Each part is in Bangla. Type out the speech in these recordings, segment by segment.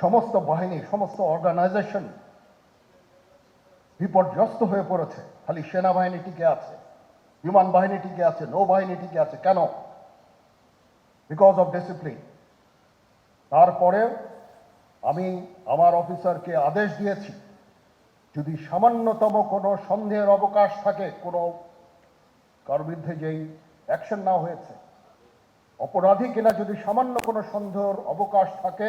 সমস্ত বাহিনী, সমস্ত অর্গানাইজেশন বিপর্যস্ত হয়ে পড়েছে। খালি সেনাবাহিনী টিকে আছে, বিমান বাহিনী টিকে আছে, নৌবাহিনী টিকে আছে। কেন? বিকজ অফ ডিসিপ্লিন তারপরে আমি আমার অফিসারকে আদেশ দিয়েছি, যদি সামান্যতম কোনো সন্দেহের অবকাশ থাকে, কোনো কার বিরুদ্ধে যেই অ্যাকশন না হয়েছে, অপরাধী কিনা যদি সামান্য কোনো সন্দেহের অবকাশ থাকে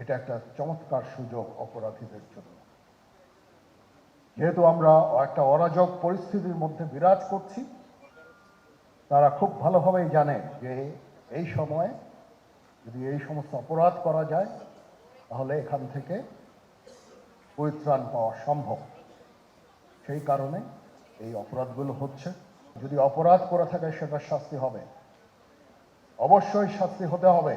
এটা একটা চমৎকার সুযোগ অপরাধীদের জন্য। যেহেতু আমরা একটা অরাজক পরিস্থিতির মধ্যে বিরাজ করছি, তারা খুব ভালোভাবেই জানে যে এই সময়ে যদি এই সমস্ত অপরাধ করা যায়, তাহলে এখান থেকে পরিত্রাণ পাওয়া সম্ভব। সেই কারণে এই অপরাধগুলো হচ্ছে। যদি অপরাধ করে থাকে সেটা শাস্তি হবে। অবশ্যই শাস্তি হতে হবে।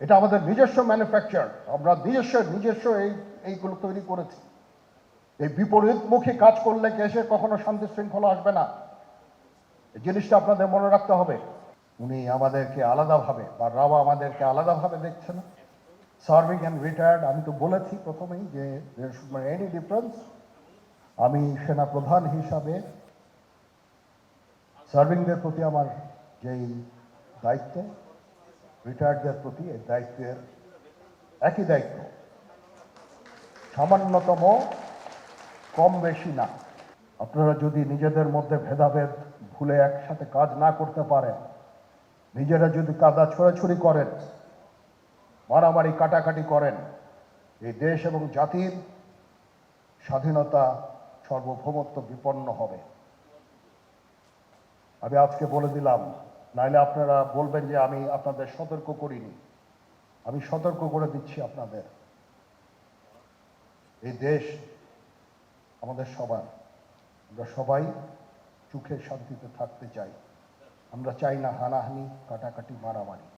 এটা আমাদের নিজস্ব ম্যানুফ্যাকচার আমরা নিজস্ব নিজস্ব এই, এইগুলো তৈরি করেছি। এই বিপরীতমুখী কাজ করলে দেশে কখনো শান্তি শৃঙ্খলা আসবে না। এই জিনিসটা আপনাদের মনে রাখতে হবে। উনি আমাদেরকে আলাদাভাবে, বা রাবা আমাদেরকে আলাদাভাবে দেখছে না সার্ভিং অ্যান্ড রিটায়ার্ড আমি তো বলেছি প্রথমেই যে এনি ডিফারেন্স আমি সেনা প্রধান হিসাবে সার্ভিংদের প্রতি আমার যেই দায়িত্ব রিটায়ার্ডদের প্রতি এই দায়িত্বের একই দায়িত্ব। সামান্যতম কম বেশি না। আপনারা যদি নিজেদের মধ্যে ভেদাভেদ ভুলে একসাথে কাজ না করতে পারেন, নিজেরা যদি কাদা ছোড়াছুড়ি করেন, মারামারি কাটাকাটি করেন, এই দেশ এবং জাতির স্বাধীনতা সার্বভৌমত্ব বিপন্ন হবে। আমি আজকে বলে দিলাম নাইলে আপনারা বলবেন যে আমি আপনাদের সতর্ক করিনি। আমি সতর্ক করে দিচ্ছি আপনাদের। এই দেশ আমাদের সবার। আমরা সবাই সুখে শান্তিতে থাকতে চাই। আমরা চাই না হানাহানি, কাটাকাটি, মারামারি।